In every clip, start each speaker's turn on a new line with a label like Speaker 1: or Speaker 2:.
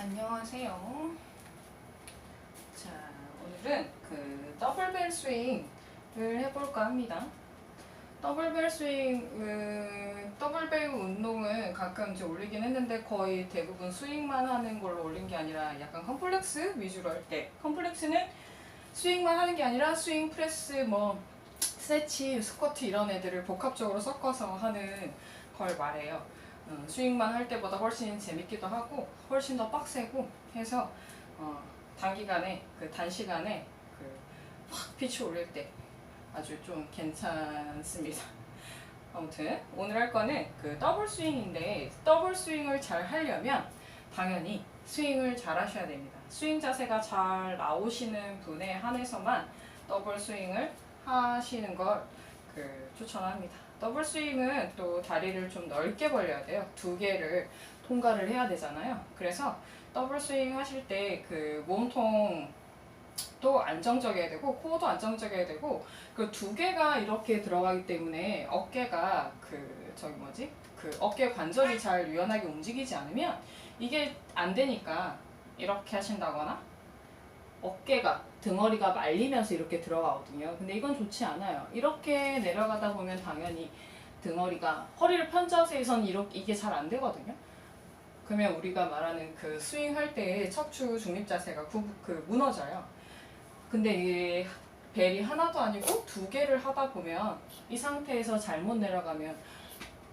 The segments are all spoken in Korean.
Speaker 1: 안녕하세요. 자, 오늘은 그 더블벨 스윙을 해볼까 합니다. 더블벨 스윙, 그 더블벨 운동을 가끔 이제 올리긴 했는데 거의 대부분 스윙만 하는 걸로 올린 게 아니라 약간 컴플렉스 위주로 할 때. 컴플렉스는 스윙만 하는 게 아니라 스윙 프레스 뭐 스트레치, 스쿼트 이런 애들을 복합적으로 섞어서 하는 걸 말해요. 어, 스윙만 할 때보다 훨씬 재밌기도 하고 훨씬 더 빡세고 해서 어, 단기간에 그 단시간에 그확 피치 올릴 때 아주 좀 괜찮습니다. 아무튼 오늘 할 거는 그 더블 스윙인데 더블 스윙을 잘 하려면 당연히 스윙을 잘 하셔야 됩니다. 스윙 자세가 잘 나오시는 분에 한해서만 더블 스윙을 하시는 걸 그 추천합니다. 더블 스윙은 또 다리를 좀 넓게 벌려야 돼요. 두 개를 통과를 해야 되잖아요. 그래서 더블 스윙 하실 때 그 몸통도 안정적이어야 되고 코어도 안정적이어야 되고 그 두 개가 이렇게 들어가기 때문에 어깨가 그 저기 뭐지 그 어깨 관절이 잘 유연하게 움직이지 않으면 이게 안 되니까 이렇게 하신다거나 어깨가 등어리가 말리면서 이렇게 들어가거든요. 근데 이건 좋지 않아요. 이렇게 내려가다 보면 당연히 등어리가 허리를 편 자세에선 이렇게 이게 잘 안 되거든요. 그러면 우리가 말하는 그 스윙 할때 척추 중립 자세가 구, 그 무너져요. 근데 이게 벨이 하나도 아니고 두 개를 하다 보면 이 상태에서 잘못 내려가면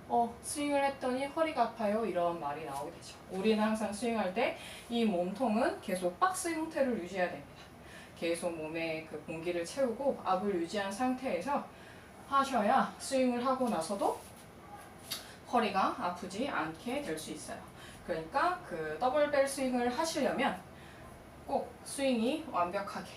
Speaker 1: 어 스윙을 했더니 허리가 아파요 이런 말이 나오게 되죠. 우리는 항상 스윙할 때 이 몸통은 계속 박스 형태를 유지해야 됩니다. 계속 몸에 그 공기를 채우고 압을 유지한 상태에서 하셔야 스윙을 하고 나서도 허리가 아프지 않게 될 수 있어요. 그러니까 그 더블벨 스윙을 하시려면 꼭 스윙이 완벽하게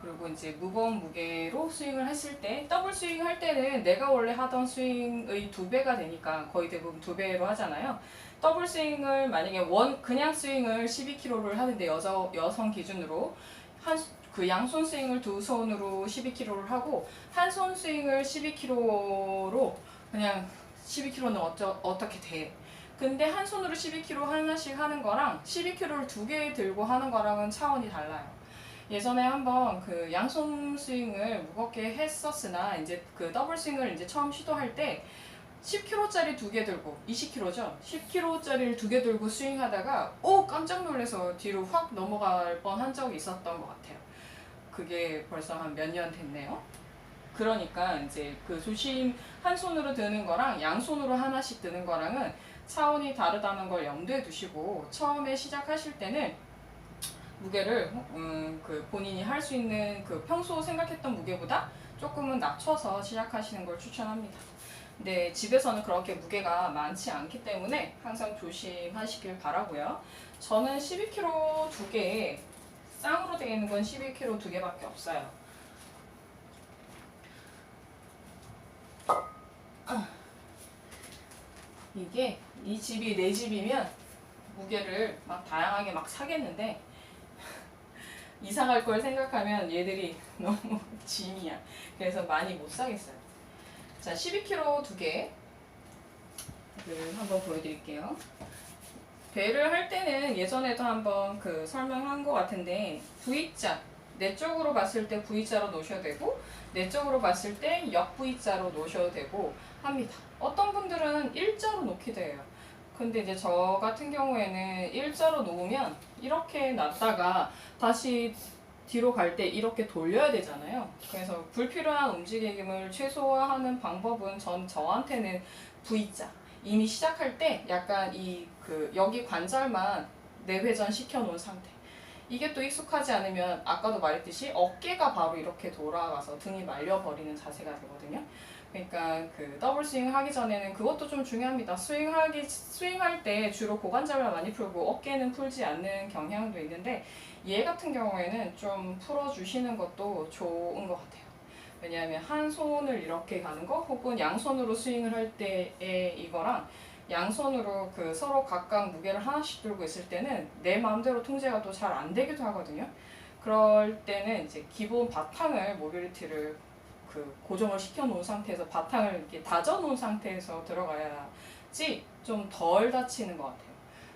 Speaker 1: 그리고 이제 무거운 무게로 스윙을 했을 때 더블 스윙 할 때는 내가 원래 하던 스윙의 두 배가 되니까 거의 대부분 두 배로 하잖아요. 더블 스윙을 만약에 원 그냥 스윙을 12kg를 하는데 여자 여성 기준으로 한 그 양손 스윙을 두 손으로 12kg를 하고 한 손 스윙을 12kg로 그냥 12kg는 어쩌, 어떻게 돼? 근데 한 손으로 12kg 하나씩 하는 거랑 12kg를 두 개 들고 하는 거랑은 차원이 달라요. 예전에 한번 그 양손 스윙을 무겁게 했었으나 이제 그 더블 스윙을 이제 처음 시도할 때 10kg짜리 두 개 들고 20kg죠. 10kg짜리를 두 개 들고 스윙하다가 오 깜짝 놀라서 뒤로 확 넘어갈 뻔한 적이 있었던 것 같아요. 그게 벌써 한 몇 년 됐네요. 그러니까 이제 그 조심 한 손으로 드는 거랑 양손으로 하나씩 드는 거랑은 차원이 다르다는 걸 염두에 두시고 처음에 시작하실 때는 무게를 음, 그 본인이 할 수 있는 그 평소 생각했던 무게보다 조금은 낮춰서 시작하시는 걸 추천합니다. 근데 집에서는 그렇게 무게가 많지 않기 때문에 항상 조심하시길 바라고요. 저는 12kg 두 개에 쌍으로 되어 있는 건 12kg 두 개밖에 없어요. 아. 이게 이 집이 내 집이면 무게를 막 다양하게 막 사겠는데 갈걸 생각하면 얘들이 너무 짐이야. 그래서 많이 못 사겠어요. 자, 12kg 두 개 를 한번 보여드릴게요. 배를 할 때는 예전에도 한번 그 설명한 것 같은데 V자 내 쪽으로 봤을 때 V자로 놓으셔도 되고 내 쪽으로 봤을 때 역 V자로 놓으셔도 되고 합니다. 어떤 분들은 일자로 놓기도 해요. 근데 이제 저 같은 경우에는 일자로 놓으면 이렇게 놨다가 다시 뒤로 갈 때 이렇게 돌려야 되잖아요. 그래서 불필요한 움직임을 최소화하는 방법은 전 저한테는 V자. 이미 시작할 때 약간 이 그 여기 관절만 내회전 시켜 놓은 상태. 이게 또 익숙하지 않으면 아까도 말했듯이 어깨가 바로 이렇게 돌아가서 등이 말려 버리는 자세가 되거든요. 그러니까 그 더블 스윙 하기 전에는 그것도 좀 중요합니다. 스윙하기 스윙할 때 주로 고관절을 많이 풀고 어깨는 풀지 않는 경향도 있는데 얘 같은 경우에는 좀 풀어주시는 것도 좋은 것 같아요. 왜냐하면 한 손을 이렇게 가는 거 혹은 양손으로 스윙을 할 때의 이거랑 양손으로 그 서로 각각 무게를 하나씩 들고 있을 때는 내 마음대로 통제가 또 잘 안 되기도 하거든요. 그럴 때는 이제 기본 바탕을 모빌리티를 그 고정을 시켜 놓은 상태에서 바탕을 이렇게 다져 놓은 상태에서 들어가야지 좀 덜 다치는 것 같아요.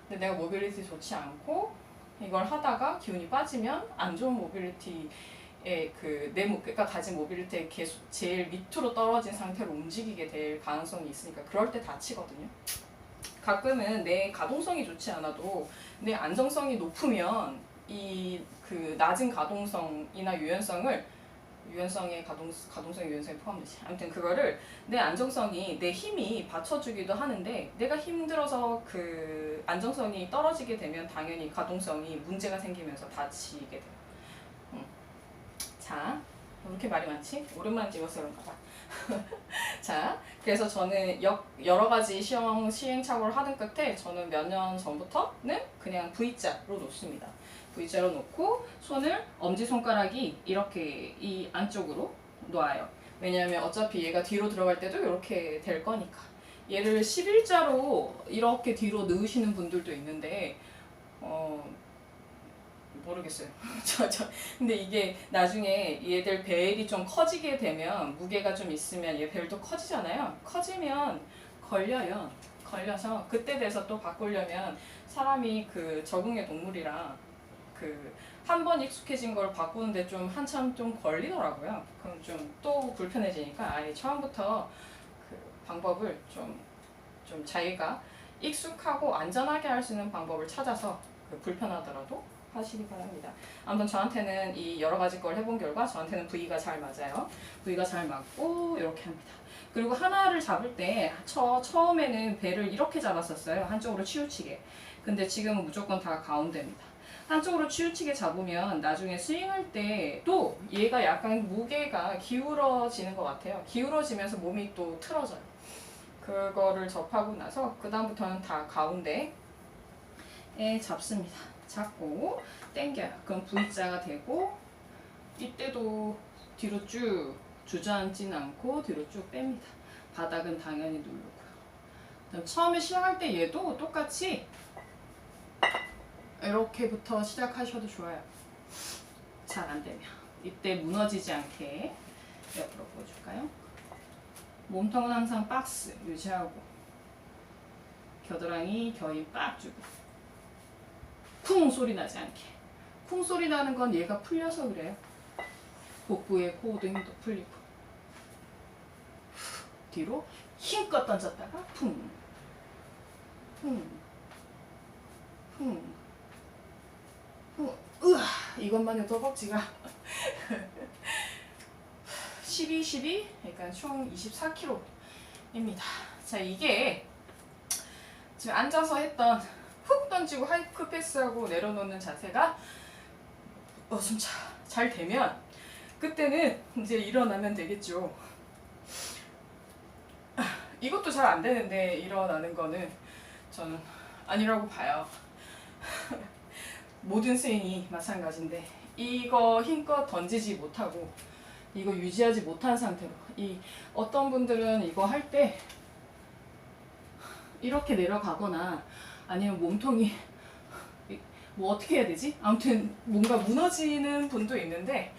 Speaker 1: 근데 내가 모빌리티 좋지 않고 이걸 하다가 기운이 빠지면 안 좋은 모빌리티의 그내 그러니까 가진 모빌리티의 계속 제일 밑으로 떨어진 상태로 움직이게 될 가능성이 있으니까 그럴 때 다치거든요. 가끔은 내 가동성이 좋지 않아도 내 안정성이 높으면 이 그 낮은 가동성이나 유연성을 유연성의 가동 가동성 유연성이 포함되지. 아무튼 그거를 내 안정성이 내 힘이 받쳐주기도 하는데 내가 힘들어서 그 안정성이 떨어지게 되면 당연히 가동성이 문제가 생기면서 다치게 돼요. 음. 자, 왜 이렇게 말이 많지? 오랜만에 찍어서 그런가 봐. 자, 그래서 저는 여, 여러 가지 시험 시행착오를 하던 끝에 저는 몇 년 전부터는 그냥 V자로 놓습니다. V자로 놓고 손을 엄지손가락이 이렇게 이 안쪽으로 놓아요. 왜냐하면 어차피 얘가 뒤로 들어갈 때도 이렇게 될 거니까. 얘를 11자로 이렇게 뒤로 넣으시는 분들도 있는데 어 모르겠어요. 근데 이게 나중에 얘들 벨이 좀 커지게 되면 무게가 좀 있으면 얘 벨도 커지잖아요. 커지면 걸려요. 걸려서 그때 돼서 또 바꾸려면 사람이 그 적응의 동물이라 그 한 번 익숙해진 걸 바꾸는데 좀 한참 좀 걸리더라고요. 그럼 좀 또 불편해지니까 아예 처음부터 그 방법을 좀, 좀 자기가 익숙하고 안전하게 할 수 있는 방법을 찾아서 그 불편하더라도 하시기 바랍니다. 아무튼 저한테는 이 여러 가지 걸 해본 결과 저한테는 V가 잘 맞아요. V가 잘 맞고 이렇게 합니다. 그리고 하나를 잡을 때 처, 처음에는 배를 이렇게 잡았었어요. 한쪽으로 치우치게. 근데 지금은 무조건 다 가운데입니다. 한쪽으로 치우치게 잡으면 나중에 스윙할 때도 얘가 약간 무게가 기울어지는 것 같아요. 기울어지면서 몸이 또 틀어져요. 그거를 접하고 나서 그 다음부터는 다 가운데에 잡습니다. 잡고 당겨요. 그럼 V자가 되고 이때도 뒤로 쭉 주저앉지는 않고 뒤로 쭉 뺍니다. 바닥은 당연히 누르고요. 처음에 시작할 때 얘도 똑같이 이렇게부터 시작하셔도 좋아요. 잘 안 되면 이때 무너지지 않게 옆으로 보여줄까요? 몸통은 항상 박스 유지하고 겨드랑이 겨이 빡 주고 쿵 소리 나지 않게 쿵 소리 나는 건 얘가 풀려서 그래요. 복부의 코어도 힘도 풀리고 뒤로 힘껏 던졌다가 쿵 쿵, 쿵, 쿵, 으아 이것만 해도 허벅지가 12, 12, 그러니까 총 24kg입니다. 자 이게 지금 앉아서 했던 훅 던지고 하이크 패스하고 내려놓는 자세가 어, 좀잘 되면 그때는 이제 일어나면 되겠죠. 이것도 잘 안 되는데 일어나는 거는 저는 아니라고 봐요. 모든 스윙이 마찬가지인데 이거 힘껏 던지지 못하고 이거 유지하지 못한 상태로 이 어떤 분들은 이거 할 때 이렇게 내려가거나 아니면 몸통이 뭐 어떻게 해야 되지? 아무튼 뭔가 무너지는 분도 있는데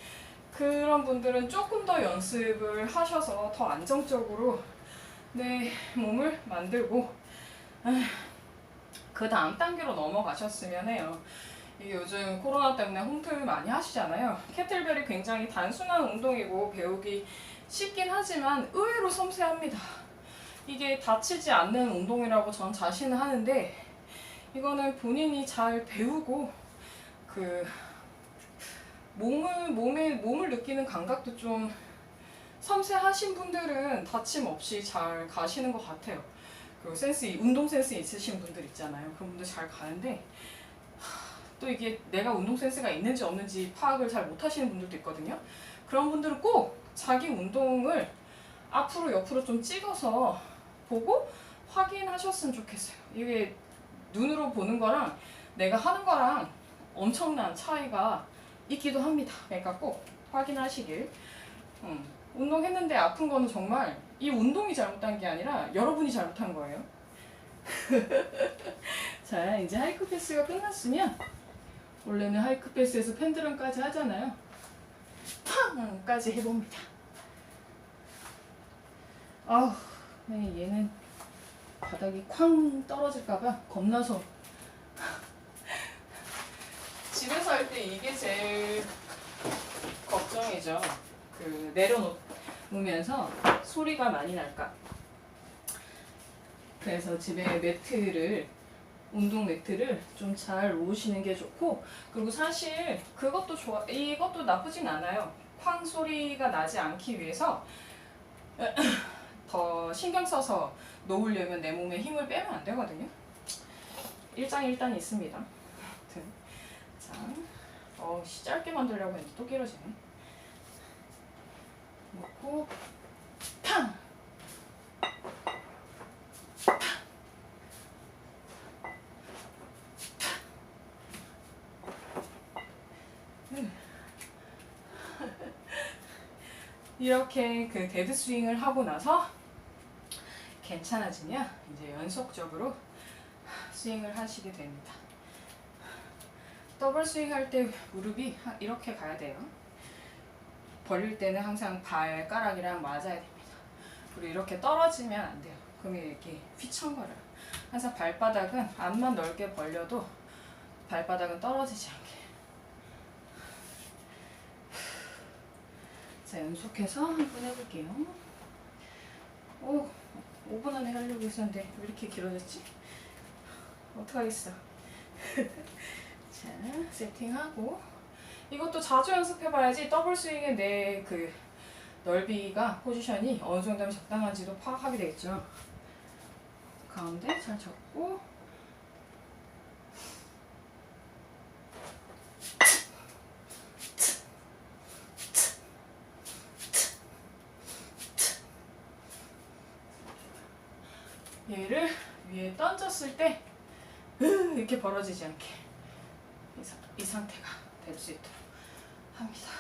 Speaker 1: 그런 분들은 조금 더 연습을 하셔서 더 안정적으로 내 몸을 만들고 그 다음 단계로 넘어가셨으면 해요. 이게 요즘 코로나 때문에 홈트 많이 하시잖아요. 캐틀벨이 굉장히 단순한 운동이고 배우기 쉽긴 하지만 의외로 섬세합니다. 이게 다치지 않는 운동이라고 전 자신은 하는데 이거는 본인이 잘 배우고 그 몸을 몸에 몸을 느끼는 감각도 좀 섬세하신 분들은 다침 없이 잘 가시는 것 같아요. 그 센스 운동 센스 있으신 분들 있잖아요. 그런 분들 잘 가는데 또 이게 내가 운동 센스가 있는지 없는지 파악을 잘 못하시는 분들도 있거든요. 그런 분들은 꼭 자기 운동을 앞으로 옆으로 좀 찍어서 보고 확인하셨으면 좋겠어요. 이게 눈으로 보는 거랑 내가 하는 거랑 엄청난 차이가 있기도 합니다. 그러니까 꼭 확인하시길. 음, 운동했는데 아픈 거는 정말 이 운동이 잘못한 게 아니라 여러분이 잘못한 거예요. 자, 이제 하이크 패스가 끝났으면 원래는 하이크 패스에서 펜드런까지 하잖아요. 팡까지 해봅니다. 아우, 네, 얘는 바닥이 쾅 떨어질까봐 겁나서 할 때 이게 제일 걱정이죠. 그 내려놓으면서 소리가 많이 날까. 그래서 집에 매트를 운동 매트를 좀 잘 놓으시는 게 좋고 그리고 사실 그것도 좋아 이것도 나쁘진 않아요. 쾅 소리가 나지 않기 위해서 더 신경 써서 놓으려면 내 몸에 힘을 빼면 안 되거든요. 일장일단이 있습니다. 자, 어, 씨, 짧게 만들려고 했는데 또 길어지네. 놓고 팡. 이렇게 그 데드 스윙을 하고 나서 괜찮아지면 이제 연속적으로 스윙을 하시게 됩니다. 더블 스윙 할 때 무릎이 하- 이렇게 가야 돼요. 벌릴 때는 항상 발가락이랑 맞아야 됩니다. 그리고 이렇게 떨어지면 안 돼요. 그러면 이렇게 휘청거려요. 항상 발바닥은 앞만 넓게 벌려도 발바닥은 떨어지지 않게. 자, 연속해서 한번 해볼게요. 오, 5분 안에 하려고 했었는데 왜 이렇게 길어졌지? 어떡하겠어. 자, 세팅하고 이것도 자주 연습해봐야지 더블 스윙의 내 그 넓이가 포지션이 어느 정도 면 적당한지도 파악하게 되겠죠. 가운데 잘 잡고 얘를 위에 던졌을 때 이렇게 벌어지지 않게 이, 상태가 될 수 있도록 합니다.